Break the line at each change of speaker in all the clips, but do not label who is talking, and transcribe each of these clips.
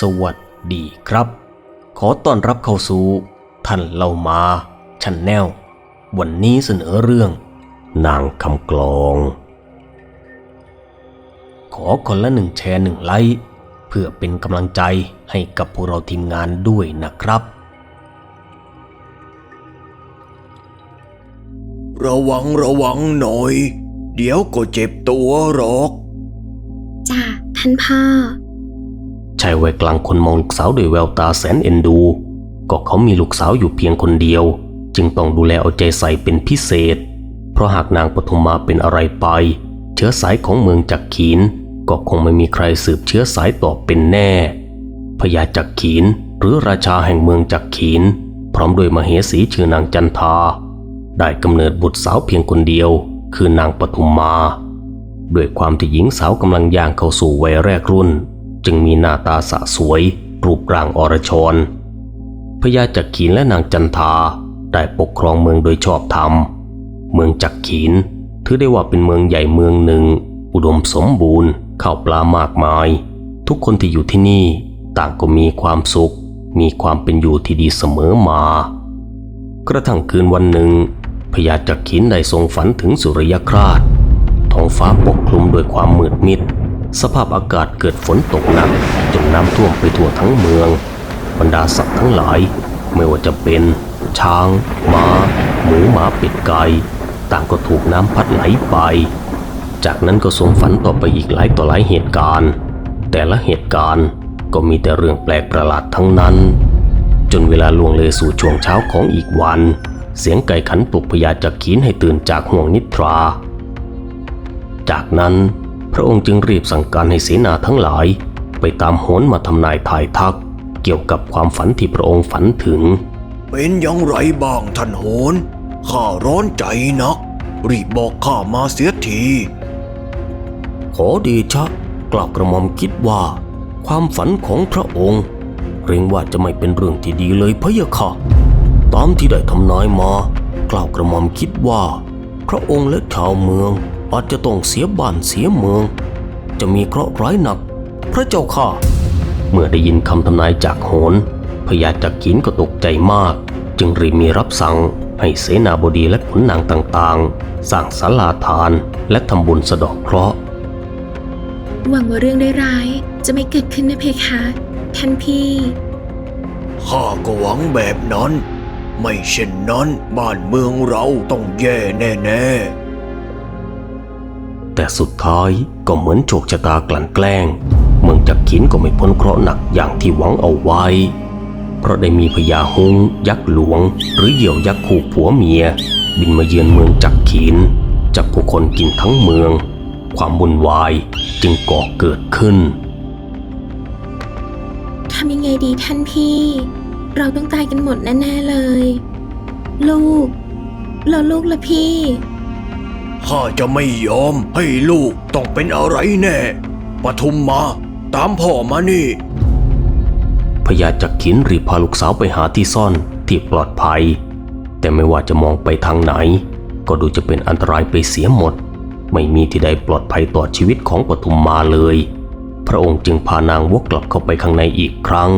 สวัสดีครับ ขอต้อนรับเข้าสู่ท่านเล่ามาชันแนล วันนี้เสนอเรื่อง นางคำกลอง ขอคนละหนึ่งแชร์หนึ่งไลค์เพื่อเป็นกำลังใจให้กับพวกเราทีมงานด้วยนะครับ
ระวังระวังหน่อย เดี๋ยวก็เจ็บตัวหรอก
จ้ะท่านพ่อ
ชายวัยกลางคนมองลูกสาวด้วยแววตาแสนเอ็นดู ก็เขามีลูกสาวอยู่เพียงคนเดียว จึงต้องดูแลเอาใจใส่เป็นพิเศษ เพราะหากนางปฐุมมาเป็นอะไรไป เชื้อสายของเมืองจักขีน ก็คงไม่มีใครสืบเชื้อสายต่อเป็นแน่พญาจักขีนหรือราชาแห่งเมืองจักขีน พร้อมด้วยมเหสีชื่อนางจันทา ได้กำเนิดบุตรสาวเพียงคนเดียว คือนางปฐุมมา ด้วยความที่หญิงสาวกำลังย่างเข้าสู่วัยแรกรุ่น จึงมีหน้าตาสะสวย รูปร่างอรชรพญาจักขีนและนางจันทาได้ปกครองเมืองโดยชอบธรรม เมืองจักขีนถือได้ว่าเป็นเมืองใหญ่เมืองหนึ่ง อุดมสมบูรณ์ข้าวปลามากมาย ทุกคนที่อยู่ที่นี่ต่างก็มีความสุข มีความเป็นอยู่ที่ดีเสมอมา กระทั่งคืนวันหนึ่งพญาจักขีนได้ทรงฝันถึงสุริยคราสท้องฟ้าปกคลุมด้วยความมืดมิด สภาพอากาศเกิดฝนตกหนักจนน้ำท่วมไปทั่วทั้งเมือง บรรดาสัตว์ทั้งหลาย ไม่ว่าจะเป็น ช้างม้า หมูหมาเป็ดไก่ต่างก็ถูกน้ำพัดไหลไป จากนั้นก็ทรงฝันต่อไปอีกหลายต่อหลายเหตุการณ์ แต่ละเหตุการณ์ก็มีแต่เรื่องแปลกประหลาดทั้งนั้น จนเวลาล่วงเลยสู่ช่วงเช้าของอีกวัน เสียงไก่ขันปลุกพญาจักขีนให้ตื่นจากห่วงนิทรา จากนั้น พระองค์จึงรีบสั่งการให้เสนาทั้งหลาย ไปตามโหนมาทำนายทายทัก เกี่ยวกับความฝันที่พระองค์ฝันถึง
เป็นอย่างไรบ้างท่านโหนข้าร้อนใจนัก รีบบอกข้ามาเสียที
ขอเดีชะกล่าวกระหม่อมคิดว่า ความฝันของพระองค์เกรงว่าจะไม่เป็นเรื่องที่ดีเลยพะยะค่ะ ตามที่ได้ทำนายมา กล่าวกระหม่อมคิดว่า พระองค์และชาวเมือง อาจจะต้องเสียบ้านเสียเมือง จะมีเคราะห์ร้ายหนัก พระเจ้าค่ะ เมื่อได้ยินคำทำนายจากโหนพญาจักขีนก็ตกใจมาก จึงรีบมีรับสั่งให้เสนาบดีและขุนนางต่างๆ สร้างศาลาทานและทำบุญสะเดอกเคราะห์
หวังว่าเรื่องร้ายๆจะไม่เกิดขึ้นนะเพคะท่านพี่
ข้าก็หวังแบบนั้น ไม่เช่นนั้นบ้านเมืองเราต้องแย่แน่
แต่สุดท้ายก็เหมือนโชคชะตากลั่นแกล้ง เมืองจักขินก็ไม่พ้นเคราะห์หนักอย่างที่หวังเอาไว้ เพราะได้มีพญาฮุงยักษ์หลวง หรือเหยี่ยวยักษ์คู่ผัวเมีย บินมาเยือนเมืองจักขินจับผู้คนกินทั้งเมือง ความวุ่นวายจึงก่อเกิดขึ้น
ทำยังไงดีท่านพี่ เราต้องตายกันหมดแน่ๆเลย ลูกแล้วลูกละพี่
ข้าจะไม่ยอมให้ลูกต้องเป็นอะไรแน่ปทุมมาตามพ่อมานี่
พญาจักขินรีบพาลูกสาวไปหาที่ซ่อนที่ปลอดภัย แต่ไม่ว่าจะมองไปทางไหน ก็ดูจะเป็นอันตรายไปเสียหมด ไม่มีที่ใดปลอดภัยต่อชีวิตของปทุมมาเลย พระองค์จึงพานางวกกลับเข้าไปข้างในอีกครั้ง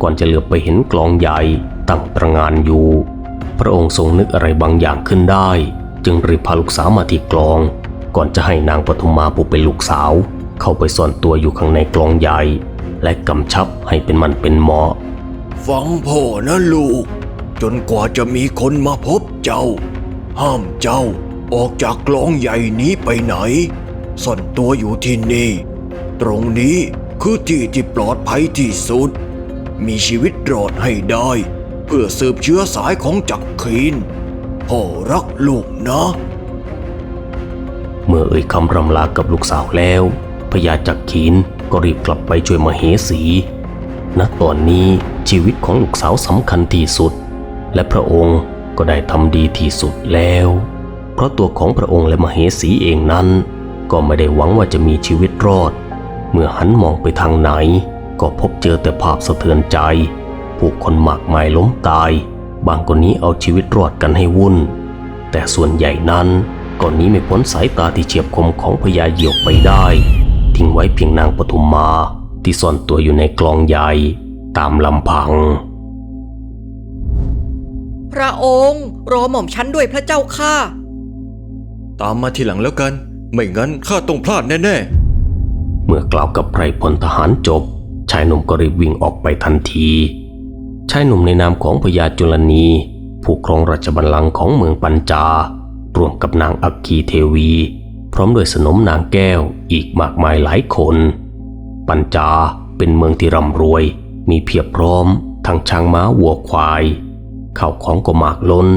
ก่อนจะเหลือบไปเห็นกลองใหญ่ตั้งตระงานอยู่ พระองค์ทรงนึกอะไรบางอย่างขึ้นได้ จึงรีบพาลูกสาวมาที่กลอง ก่อนจะให้นางปทุมมาผู้เป็นลูกสาว เข้าไปซ่อนตัวอยู่ข้างในกลองใหญ่ และกำชับให้เป็นมันเป็นเหมาะ
ฟังพ่อนะลูก จนกว่าจะมีคนมาพบเจ้า ห้ามเจ้าออกจากกลองใหญ่นี้ไปไหน ซ่อนตัวอยู่ที่นี่ ตรงนี้คือที่ที่ปลอดภัยที่สุด มีชีวิตรอดให้ได้ เพื่อสืบเชื้อสายของจักรคีน พ่อรักลูกนะ
เมื่อเอ่ยคำรำลากับลูกสาวแล้วพญาจักรขีนก็รีบกลับไปช่วยมเหสี ณ ตอนนี้ชีวิตของลูกสาวสำคัญที่สุด และพระองค์ก็ได้ทำดีที่สุดแล้ว เพราะตัวของพระองค์และมเหสีเองนั้น ก็ไม่ได้หวังว่าจะมีชีวิตรอด เมื่อหันมองไปทางไหน ก็พบเจอแต่ภาพสะเทือนใจ ผู้คนมากมายล้มตาย บางคนนี้เอาชีวิตรอดกันให้วุ่น แต่ส่วนใหญ่นั้นก็หนี้ไม่พ้นสายตาที่เฉียบคมของพญาเหยี่ยวไปได้ ทิ้งไว้เพียงนางปฐุมมาที่ซ่อนตัวอยู่ในกลองใหญ่ตามลำพัง
พระองค์รอหม่อมฉันด้วยพระเจ้าข้า
ตามมาทีหลังแล้วกัน ไม่งั้นข้าต้องพลาดแน่
เมื่อกล่าวกับไพรพลทหารจบ ชายหนุ่มก็รีบวิ่งออกไปทันที ชายหนุ่มในนามของพญาจุลนี ผู้ครองราชบัลลังก์ของเมืองปัญจา รวมกับนางอัคคีเทวี พร้อมด้วยสนมนางแก้วอีกมากมายหลายคน ปัญจาเป็นเมืองที่ร่ำรวย มีเพียบพร้อม ทั้งช้างม้าวัวควายข้าวของก็มากล้น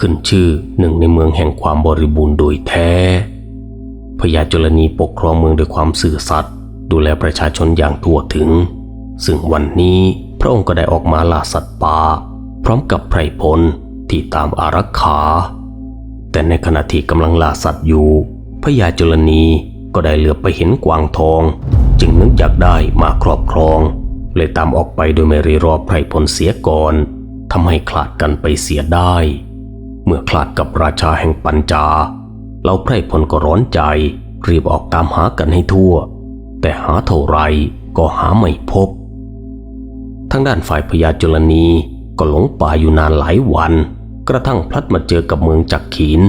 ขึ้นชื่อหนึ่งในเมืองแห่งความบริบูรณ์โดยแท้พญาจุลนีปกครองเมืองด้วยความสื่อสัตย์ดูแลประชาชนอย่างทั่วถึง ซึ่งวันนี้ ระองค์ก็ได้ออกมาล่าสัตว์ป่าพร้อมกับไพรพลที่ตามอารักขา แต่ในขณะที่กำลังล่าสัตว์อยู่พญาจุลนีก็ได้เหลือบไปเห็นกวางทอง จึงนึกอยากได้มาครอบครอง เลยตามออกไปโดยไม่รีรอไพรพลเสียก่อนทำให้คลาดกันไปเสียได้ เมื่อคลาดกับราชาแห่งปัญจาเราไพรพลก็ร้อนใจ รีบออกตามหากันให้ทั่ว แต่หาเท่าไรก็หาไม่พบ ทั้งด้านฝ่ายพญาจุลนีก็หลงป่าอยู่นานหลายวัน กระทั่งพลัดมาเจอกับเมืองจักขีน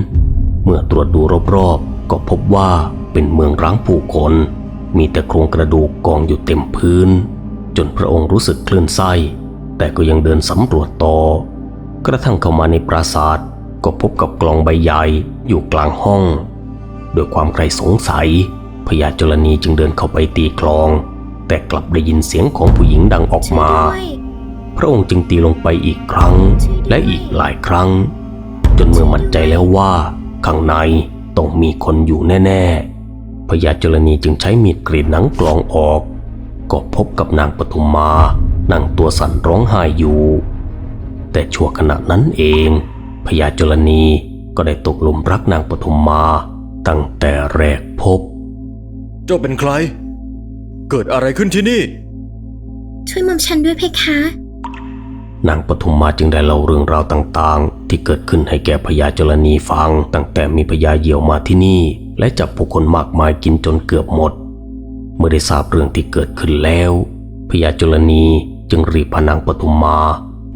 เมื่อตรวจดูรอบๆ ก็พบว่าเป็นเมืองร้างผู้คน มีแต่โครงกระดูกกองอยู่เต็มพื้น จนพระองค์รู้สึกคลื่นไส้ แต่ก็ยังเดินสำรวจต่อ กระทั่งเข้ามาในปราสาทก็พบกับกลองใบใหญ่อยู่กลางห้อง ด้วยความใครสงสัยพญาจุลนีจึงเดินเข้าไปตีกลอง แต่กลับได้ยินเสียงของผู้หญิงดังออกมา
ช่วยด้วย
พระองค์จึงตีลงไปอีกครั้งและอีกหลายครั้ง จนเมื่อมั่นใจแล้วว่า ข้างในต้องมีคนอยู่แน่ๆพญาจุลนีจึงใช้มีดกรีดหนังกลองออก ก็พบกับนางปทุมมานั่งตัวสั่นร้องไห้อยู่ แต่ชั่วขณะนั้นเองพญาจุลนีก็ได้ตกหลุมรักนางปทุมมา ตั้งแต่แรกพบ
ๆเจ้าเป็นใคร เกิดอะไรขึ้นที่นี่
ช่วยหม่อมฉันด้วยเพคะ
นางปฐุมมาจึงได้เล่าเรื่องราวต่างๆ ที่เกิดขึ้นให้แก่พญาจรณีฟัง ตั้งแต่มีพญาเหยี่ยวมาที่นี่ และจับผู้คนมากมายกินจนเกือบหมด เมื่อได้ทราบเรื่องที่เกิดขึ้นแล้วพญาจรณีจึงรีบพานางปฐุมมา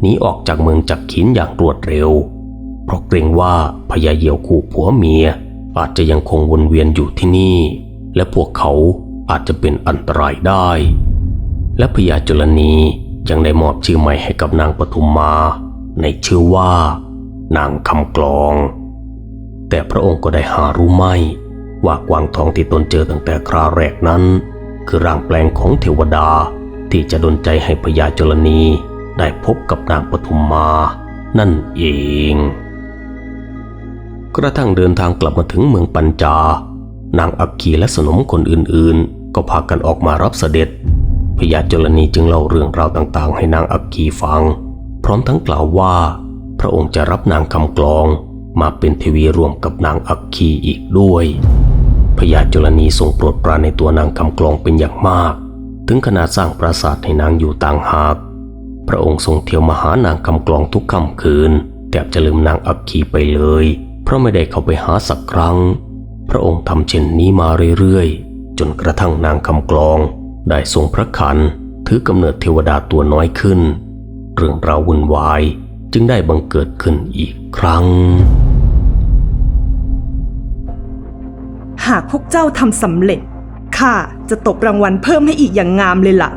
หนีออกจากเมืองจักขินอย่างรวดเร็ว เพราะเกรงว่าพญาเหยี่ยวคู่ผัวเมียอาจจะยังคงวนเวียนอยู่ที่นี่ และพวกเขา อาจจะเป็นอันตรายได้ และพญาจุลนียังได้มอบชื่อใหม่ให้กับนางปทุมมา ในชื่อว่า นางคำกลอง แต่พระองค์ก็ได้หารู้ไม่ ว่ากวางทองที่ตนเจอตั้งแต่คราแรกนั้น คือร่างแปลงของเทวดาที่จะดลใจให้พญาจุลนีได้พบกับนางปทุมมา นั่นเอง กระทั่งเดินทางกลับมาถึงเมืองปัญจา นางอักคีและสนมคนอื่นๆ ก็พากันออกมารับเสด็จ พญาจุลนีจึงเล่าเรื่องราวต่างๆ ให้นางอักคีฟัง พร้อมทั้งกล่าวว่า พระองค์จะรับนางคำกลอง มาเป็นเทวีรวมกับนางอักคีอีกด้วยพญาจุลนีทรงโปรดปรานในตัวนางคำกลองเป็นอย่างมาก ถึงขนาดสร้างปราสาทให้นางอยู่ต่างหาก พระองค์ทรงเที่ยวมาหานางคำกลองทุกค่ำคืนแทบจะลืมนางอักคีไปเลย เพราะไม่ได้เข้าไปหาสักครั้ง พระองค์ทำเช่นนี้มาเรื่อยๆ จนกระทั่งนางคำกลอง ได้ทรงพระคันถือกำเนิดเทวดาตัวน้อยขึ้น เรื่องราววุ่นวายจึงได้บังเกิดขึ้นอีกครั้ง
หากพวกเจ้าทำสำเร็จข้าจะตบรางวัลเพิ่มให้อีกอย่างงามเลยล่ะ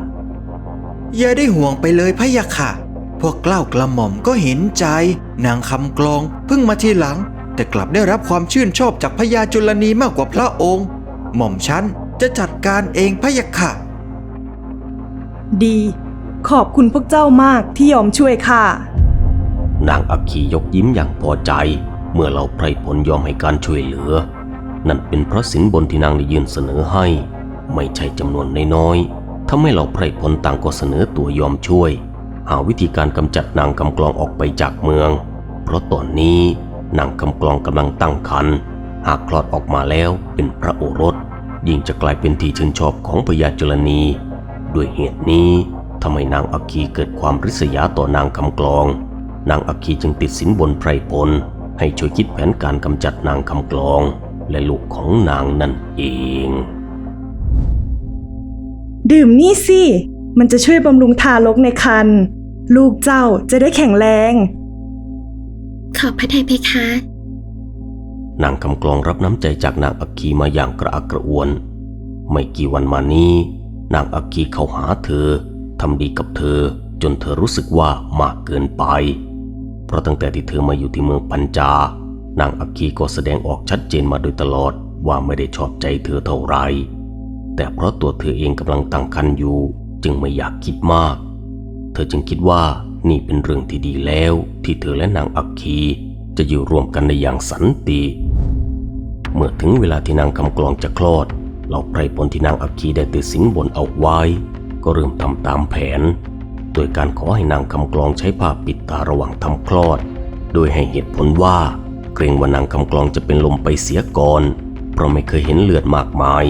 อย่าได้ห่วงไปเลยพะยะค่ะ พวกเกล้ากระหม่อมก็เห็นใจ นางคำกลองเพิ่งมาทีหลัง แต่กลับได้รับความชื่นชอบจากพญาจุลนีมากกว่าพระองค์ หม่อมฉัน จะจัดการเองพะยะค่ะ
ดี ขอบคุณพวกเจ้ามากที่ยอมช่วยข้า
นางอักขียกยิ้มอย่างพอใจ เมื่อเราไพรพลยอมให้การช่วยเหลือ นั่นเป็นเพราะสินบนที่นางได้ยื่นเสนอให้ ไม่ใช่จำนวนน้อยๆทำให้เราไพรพลต่างก็เสนอตัวยอมช่วย หาวิธีการกำจัดนางกำกลองออกไปจากเมือง เพราะตอนนี้นางกำกลองกำลังตั้งครรภ์หากคลอดออกมาแล้วเป็นพระโอรส ยิ่งจะกลายเป็นที่ชื่นชอบของพญาจุลนี ด้วยเหตุนี้ทำให้นางอักคีเกิดความริษยาต่อนางคำกลอง นางอักคีจึงติดสินบนไพรพลให้ช่วยคิดแผนการกำจัดนางคำกลอง และลูกของนางนั่นเอง
ดื่มนี่สิ มันจะช่วยบำรุงทารกในครรภ์ลูกเจ้าจะได้แข็งแรง
ขอบพระทัยเพคะ
นางคำกลองรับน้ำใจจากนางอักคีมาอย่างกระอักกระอ่วน ไม่กี่วันมานี้ นางอักคีเข้าหาเธอทำดีกับเธอจนเธอรู้สึกว่ามากเกินไป เพราะตั้งแต่ที่เธอมาอยู่ที่เมืองปัญจา นางอักคีก็แสดงออกชัดเจนมาโดยตลอดว่าไม่ได้ชอบใจเธอเท่าไร แต่เพราะตัวเธอเองกำลังตั้งครรภ์อยู่ จึงไม่อยากคิดมาก เธอจึงคิดว่านี่เป็นเรื่องที่ดีแล้ว ที่เธอและนางอักคีจะอยู่รวมกันในอย่างสันติ เมื่อถึงเวลาที่นางคำกลองจะคลอด เหล่าไพรพลที่นางอักคีได้ติดสินบนเอาไว้ ก็เริ่มทำตามแผน โดยการขอให้นางคำกลองใช้ผ้าปิดตาระหว่างทำคลอด โดยให้เหตุผลว่า เกรงว่านางคำกลองจะเป็นลมไปเสียก่อน เพราะไม่เคยเห็นเลือดมากมาย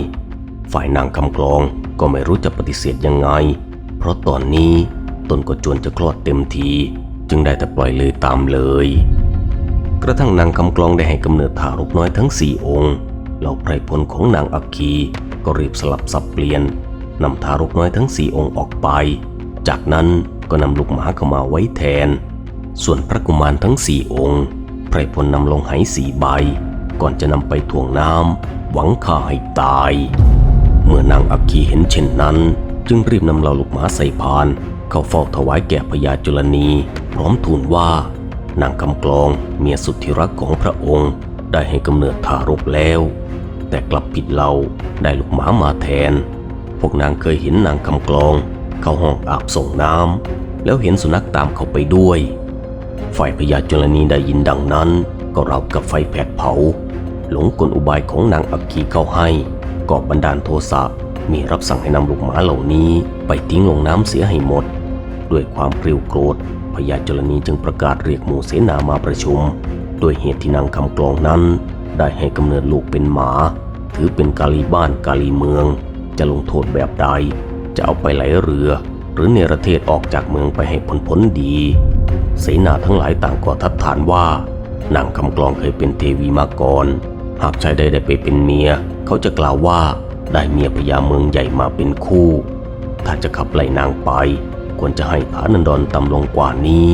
ฝ่ายนางคำกลองก็ไม่รู้จะปฏิเสธยังไง เพราะตอนนี้ตนก็จวนจะคลอดเต็มที จึงได้แต่ปล่อยเลยตามเลย กระทั่งนางคำกลองได้ให้กำเนิดทารกน้อยทั้งสี่องค์เหล่าไพรพลของนางอักคีก็รีบสลับสับเปลี่ยนนำทารกน้อยทั้งสี่องค์ออกไป จากนั้นก็นำลูกหมาเข้ามาไว้แทน ส่วนพระกุมารทั้งสี่องค์ไพรพลนำลงไหสี่ใบ ก่อนจะนำไปถ่วงน้ำหวังฆ่าให้ตาย เมื่อนางอักคีเห็นเช่นนั้น จึงรีบนำเหล่าลูกหมาใส่พาน เข้าเฝ้าถวายแก่พญาจุลนี พร้อมทูลว่า นางคำกลองเมียสุดที่รักของพระองค์ได้ให้กำเนิดทารกแล้ว แต่กลับผิดเราได้ลูกหมามาแทน พวกนางเคยเห็นนางคำกลอง เข้าห้องอาบส่งน้ำแล้วเห็นสุนัขตามเข้าไปด้วย ฝ่ายพญาจุลนีได้ยินดังนั้น ก็ราวกับไฟแผดเผา หลงกลอุบายของนางอักคีเข้าให้ก็บันดาลโทสะมีรับสั่งให้นำลูกหมาเหล่านี้ไปทิ้งลงน้ำเสียให้หมด ด้วยความเกรียวโกรธ พญาจุลนีจึงประกาศเรียกหมู่เสนามาประชุม โดยเหตุที่นางคำกลองนั้น ได้ให้กำเนิดลูกเป็นหมา ถือเป็นกาลีบ้านกาลีเมือง จะลงโทษแบบใด จะเอาไปไหลเรือ หรือเนรเทศออกจากเมืองไปให้ผลพ้นดี เสนาทั้งหลายต่างก็ทัดทานว่านางคำกลองเคยเป็นเทวีมาก่อน หากชายใดได้ไปเป็นเมีย เขาจะกล่าวว่าได้เมียพญาเมืองใหญ่มาเป็นคู่ ถ้าจะขับไล่นางไป ควรจะให้ฐานันดรต่ำลงกว่านี้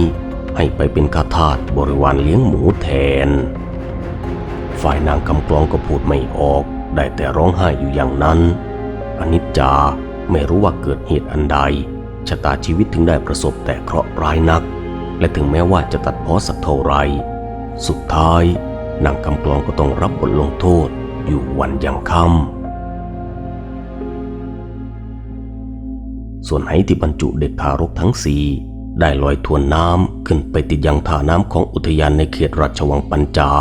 ให้ไปเป็นข้าทาสบริวารเลี้ยงหมูแทน ฝ่ายนางคำกลองก็พูดไม่ออก ได้แต่ร้องไห้อยู่อย่างนั้น อนิจจาไม่รู้ว่าเกิดเหตุอันใดชะตาชีวิตถึงได้ประสบแต่เคราะห์ร้ายนัก และถึงแม้ว่าจะตัดพ้อสักเท่าไร สุดท้ายนางคำกลองก็ต้องรับบทลงโทษอยู่วันยังค่ำ ส่วนไหที่บรรจุเด็กทารกทั้งสี่ได้ลอยทวนน้ำขึ้นไปติดยังท่าน้ำของอุทยานในเขตราชวังปัญจา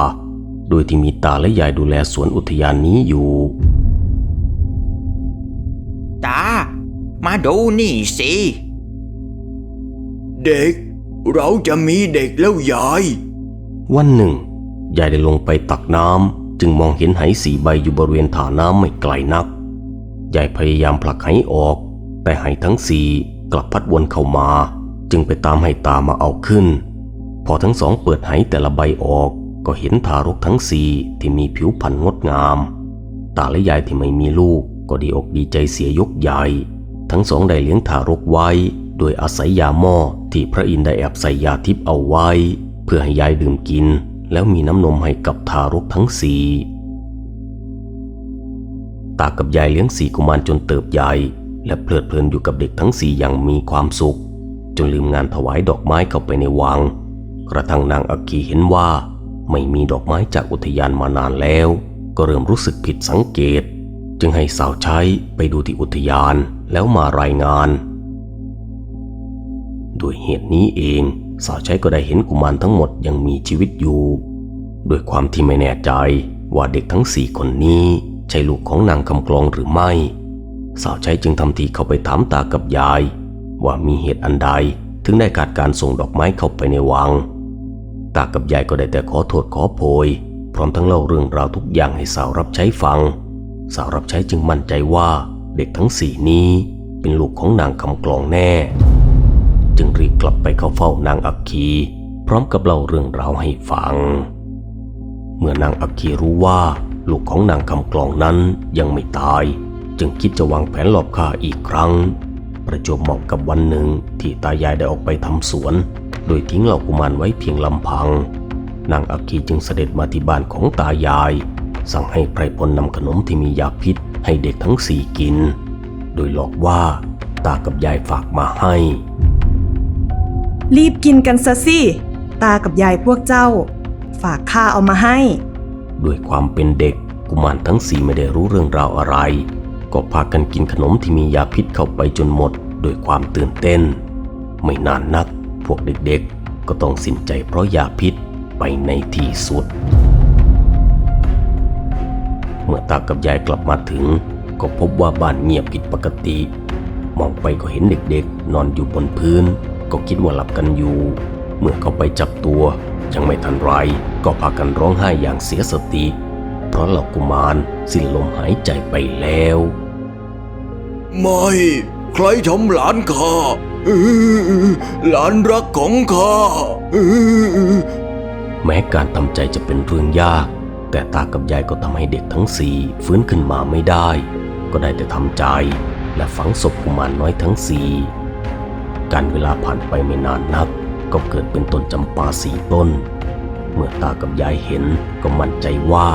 โดยที่มีตาและยายดูแลสวนอุทยานนี้อยู่
ตา มาดูนี่สิ
เด็ก เราจะมีเด็กแล้วยาย
วันหนึ่ง ยายได้ลงไปตักน้ำจึงมองเห็นไหสีใบอยู่บริเวณท่าน้ำไม่ไกลนัก ยายพยายามผลักไหออก แต่ไหทั้งสี่กลับพัดวนเข้ามา จึงไปตามให้ตามาเอาขึ้น พอทั้งสองเปิดไหแต่ละใบออก ก็เห็นทารกทั้งสี่ที่มีผิวพรรณงดงาม ตาและยายที่ไม่มีลูกก็ดีอกดีใจเสียยกใหญ่ ทั้งสองได้เลี้ยงทารกไว้ โดยอาศัยยาหม้อที่พระอินทร์ได้แอบใส่ยาทิพย์เอาไว้ เพื่อให้ยายดื่มกิน แล้วมีน้ำนมให้กับทารกทั้งสี่ตากับยายเลี้ยงสี่กุมารจนเติบใหญ่ และเพลิดเพลินอยู่กับเด็กทั้งสี่อย่างมีความสุข จนลืมงานถวายดอกไม้เข้าไปในวัง กระทั่งนางอักคีเห็นว่า ไม่มีดอกไม้จากอุทยานมานานแล้ว ก็เริ่มรู้สึกผิดสังเกต จึงให้สาวใช้ไปดูที่อุทยานแล้วมารายงาน ด้วยเหตุนี้เอง สาวใช้ก็ได้เห็นกุมารทั้งหมดยังมีชีวิตอยู่ด้วยความที่ไม่แน่ใจว่าเด็กทั้งสี่คนนี้ใช่ลูกของนางคำกลองหรือไม่ สาวใช้จึงทำทีเข้าไปถามตากับยาย ว่ามีเหตุอันใดถึงได้ขาดการส่งดอกไม้เข้าไปในวัง ตากับยายก็ได้แต่ขอโทษขอโพย พร้อมทั้งเล่าเรื่องราวทุกอย่างให้สาวรับใช้ฟัง สาวรับใช้จึงมั่นใจว่าเด็กทั้งสี่นี้เป็นลูกของนางคำกลองแน่ จึงรีบกลับไปเข้าเฝ้านางอักคี พร้อมกับเล่าเรื่องราวให้ฟัง เมื่อนางอักคีรู้ว่าลูกของนางคำกลองนั้นยังไม่ตาย จึงคิดจะวางแผนหลบฆ่าอีกครั้ง ประจวบเหมาะกับวันหนึ่งที่ตายายได้ออกไปทำสวน โดยทิ้งเหล่ากุมารไว้เพียงลำพัง นางอัคคีจึงเสด็จมาที่บ้านของตายาย สั่งให้ไพรพลนำขนมที่มียาพิษให้เด็กทั้งสี่กิน โดยหลอกว่าตากับยายฝากมาให้
รีบกินกันซะสิตากับยายพวกเจ้า ฝากข้าเอามาให้
ด้วยความเป็นเด็กกุมารทั้งสี่ไม่ได้รู้เรื่องราวอะไร ก็พากันกินขนมที่มียาพิษเข้าไปจนหมดโดวยความตื่นเต้น ไม่นานนัก พวกเด็กๆ ก็ต้องสิ้นใจเพราะยาพิษไปในที่สุด เมื่อตากับยายกลับมาถึง ก็พบว่าบ้านเงียบผิดปกติ มองไปก็เห็นเด็กๆ นอนอยู่บนพื้น ก็คิดว่าหลับกันอยู่ เมื่อเขาไปจับตัวยังไม่ทันไรก็พากันร้องไห้อย่างเสียสติ เพราะเหล่ากุมารสิ้นลมหายใจไปแล้ว
ไม่ ใครทำหลานข้าอื้อหลานรักของข้าอื้อ
แม้การทำใจจะเป็นเรื่องยาก แต่ตากับยายก็ทำให้เด็กทั้งสี่ฟื้นขึ้นมาไม่ได้ ก็ได้แต่ทำใจ และฝังศพกุมารน้อยทั้งสี่การเวลาผ่านไปไม่นานนัก ก็เกิดเป็นต้นจำปาสี่ต้น เมื่อตากับยายเห็นก็มั่นใจว่า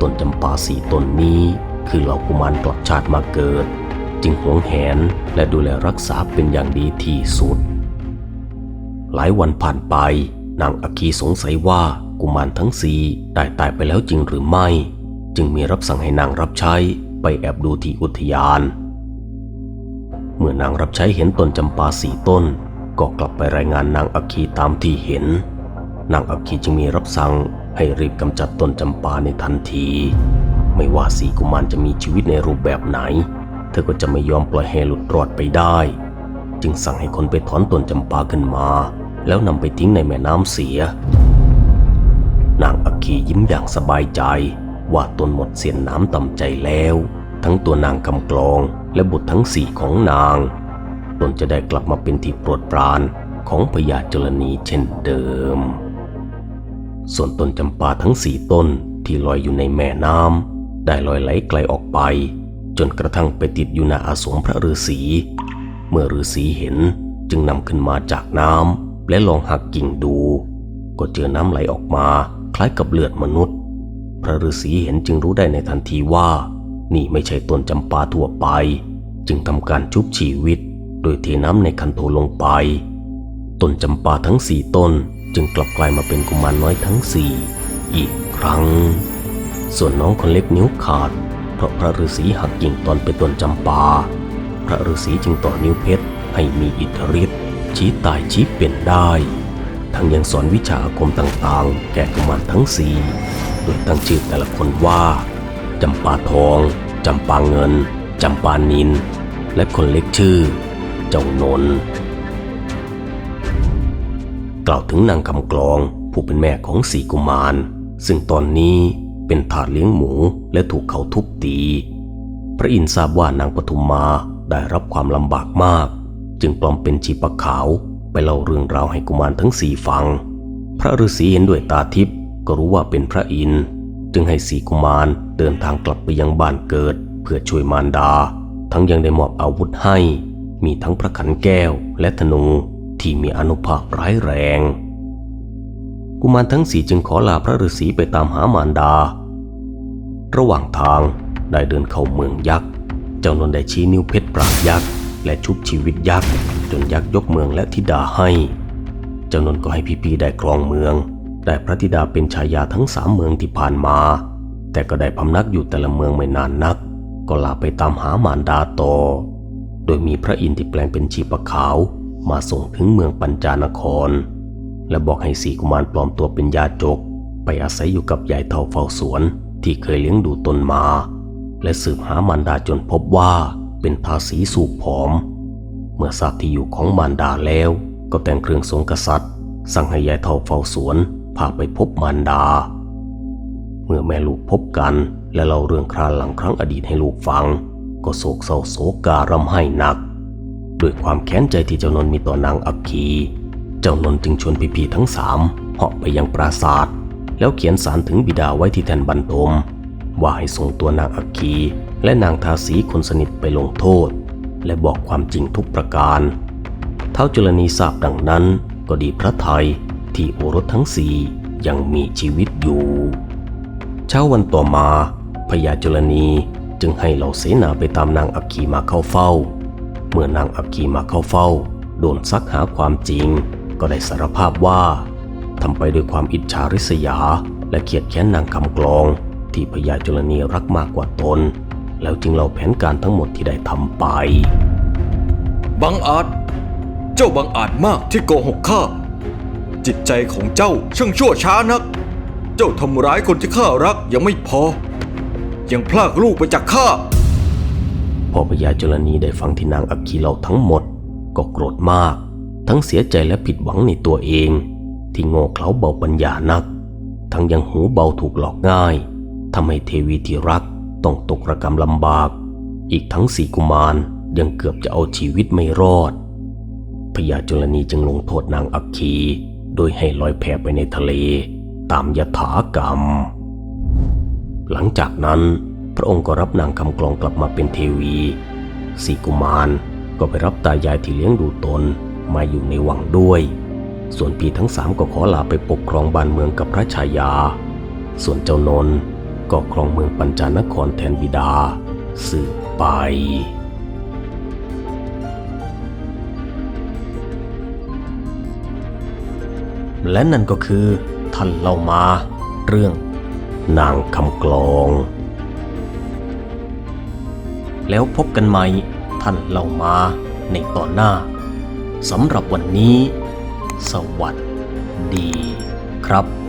ต้นจำปาสี่ต้นนี้ คือเหล่ากุมารกลับชาติมาเกิด จึงหวงแหนและดูแลรักษาเป็นอย่างดีที่สุด หลายวันผ่านไป นางอัคคีสงสัยว่ากุมารทั้งสี่ได้ตายไปแล้วจริงหรือไม่ จึงมีรับสั่งให้นางรับใช้ไปแอบดูที่อุทยาน เมื่อนางรับใช้เห็นต้นจำปาสี่ต้น ก็กลับไปรายงานนางอัคคีตามที่เห็น นางอัคคีจึงมีรับสั่ง ให้รีบกำจัดต้นจำปาในทันที ไม่ว่าสีกุมารจะมีชีวิตในรูปแบบไหน เธอก็จะไม่ยอมปล่อยให้หลุดรอดไปได้ จึงสั่งให้คนไปถอนต้นจำปาขึ้นมา แล้วนำไปทิ้งในแม่น้ำเสีย นางอัคคียิ้มอย่างสบายใจ ว่าตนหมดเสียนน้ำต่ำใจแล้ว ทั้งตัวนางกำกลองและบุตรทั้งสี่ของนางตนจะได้กลับมาเป็นที่โปรดปรานของพญาจุลนีเช่นเดิม ส่วนต้นจำปาทั้งสี่ต้นที่ลอยอยู่ในแม่น้ำได้ลอยไหลไกลออกไป จนกระทั่งไปติดอยู่ในอาสมพระฤาษี เมื่อฤาษีเห็นจึงนำขึ้นมาจากน้ำและลองหักกิ่งดู ก็เจอน้ำไหลออกมาคล้ายกับเลือดมนุษย์ พระฤาษีเห็นจึงรู้ได้ในทันทีว่า นี่ไม่ใช่ต้นจำปาทั่วไป จึงทำการชุบชีวิต โดยเทน้ำในคันโถลงไป ต้นจำปาทั้งสี่ต้น จึงกลับกลายมาเป็นกุมารน้อยทั้งสี่อีกครั้ง ส่วนน้องคนเล็กนิ้วขาด เพราะพระฤาษีหักกิ่งตอนเป็นต้นจำปา พระฤาษีจึงต่อนิ้วเพชรให้มีอิทธิฤทธิ์ชี้ตายชี้เป็นได้ทั้งยังสอนวิชาอาคมต่างๆ แก่กุมารทั้งสี่โดยตั้งชื่อแต่ละคนว่าจำปาทองจำปาเงินจำปานิน และคนเล็กชื่อ เจ้านนท์ กล่าวถึงนางคำกลอง ผู้เป็นแม่ของสีกุมาร ซึ่งตอนนี้เป็นถาดเลี้ยงหมูและถูกเขาทุบตี พระอินทร์ทราบว่านางปทุมมาได้รับความลำบากมาก จึงปลอมเป็นชีปะขาวไปเล่าเรื่องราวให้กุมารทั้งสี่ฟัง พระฤาษีเห็นด้วยตาทิพย์ก็รู้ว่าเป็นพระอินทร์จึงให้สีกุมารเดินทางกลับไปยังบ้านเกิด เพื่อช่วยมารดา ทั้งยังได้มอบอาวุธให้ มีทั้งพระขันแก้วและธนู ที่มีอนุภาพร้ายแรง กุมารทั้งสี่จึงขอลาพระฤาษีไปตามหามารดา ระหว่างทางได้เดินเข้าเมืองยักษ์ เจ้านนได้ชี้นิ้วเพชรปราบยักษ์และชุบชีวิตยักษ์จนยักษ์ยกเมืองและธิดาให้ เจ้านนก็ให้พี่ๆได้ครองเมือง ได้พระธิดาเป็นชายาทั้งสามเมืองที่ผ่านมา แต่ก็ได้พำนักอยู่แต่ละเมืองไม่นานนัก ก็ลาไปตามหามารดาต่อโดยมีพระอินทร์ที่แปลงเป็นชีปะขาว มาส่งถึงเมืองปัญจานคร และบอกให้สีกุมารปลอมตัวเป็นยาจก ไปอาศัยอยู่กับยายเท่าเฝ้าสวนที่เคยเลี้ยงดูตนมา และสืบหามารดาจนพบว่าเป็นทาสีสูบผอม เมื่อทราบที่อยู่ของมารดาแล้วก็แต่งเครื่องทรงกษัตริย์ สั่งให้ยายเท่าเฝ้าสวนพาไปพบมารดา เมื่อแม่ลูกพบกัน และเล่าเรื่องคราวหลังครั้งอดีตให้ลูกฟัง ก็โศกเศร้าโศการำไห้หนัก ด้วยความแค้นใจที่เจ้านนมีต่อนางอัคคี เจ้านนจึงชวนพี่ๆทั้งสามเหาะไปยังปราศาสาทแล้วเขียนสารถึงบิดาไว้ที่แทนบรรทม ว่าให้ส่งตัวนางอัคคี และนางทาสีคนสนิทไปลงโทษ และบอกความจริงทุกประการ เท้าจุลนีทราบดังนั้นก็ดีพระไทยที่โอรสทั้งสี่ยังมีชีวิตอยู่ เช้าวันต่อมาพญาจุลนีจึงให้เหล่าเสนาไปตามนางอัคคีมาเข้าเฝ้า เมื่อนางอัคคีมาเข้าเฝ้า โดนซักหาความจริง ก็ได้สารภาพว่าทำไปด้วยความอิจฉาริษยา และเกลียดแค้นนางคำกลอง ที่พญาจุลนีรักมากกว่าตน แล้วจึงเล่าแผนการทั้งหมดที่ได้ทำไป
บังอาจ เจ้าบังอาจมากที่โกหกข้า จิตใจของเจ้าช่างชั่วช้านัก เจ้าทำร้ายคนที่ข้ารักยังไม่พอ ยังพลากลูกไปจากข้า
อพญาจุลนีได้ฟังที่นางอัคคีเล่าทั้งหมด ก็โกรธมาก ทั้งเสียใจและผิดหวังในตัวเอง ที่โง่เขลาเบาปัญญานัก ทั้งยังหูเบาถูกหลอกง่ายทำให้เทวีที่รักต้องตกระกรรมลำบาก อีกทั้งสี่กุมารยังเกือบจะเอาชีวิตไม่รอดพญาจุลนีจึงลงโทษนางอัคคี โดยให้ลอยแพไปในทะเล ตามยถากรรม หลังจากนั้น พระองค์ก็รับนางคำกลองกลับมาเป็นเทวีสีกุมารก็ไปรับตายายที่เลี้ยงดูตนมาอยู่ในวังด้วย ส่วนพี่ทั้งสามก็ขอลาไปปกครองบ้านเมืองกับพระชายา ส่วนเจ้านนก็ครองเมืองปัญจานครแทนบิดา สืบไป และนั่นก็คือท่านเล่ามาเรื่องนางคำกลอง แล้วพบกันใหม่ท่านเล่ามาในตอนหน้าสำหรับวันนี้ สวัสดีครับ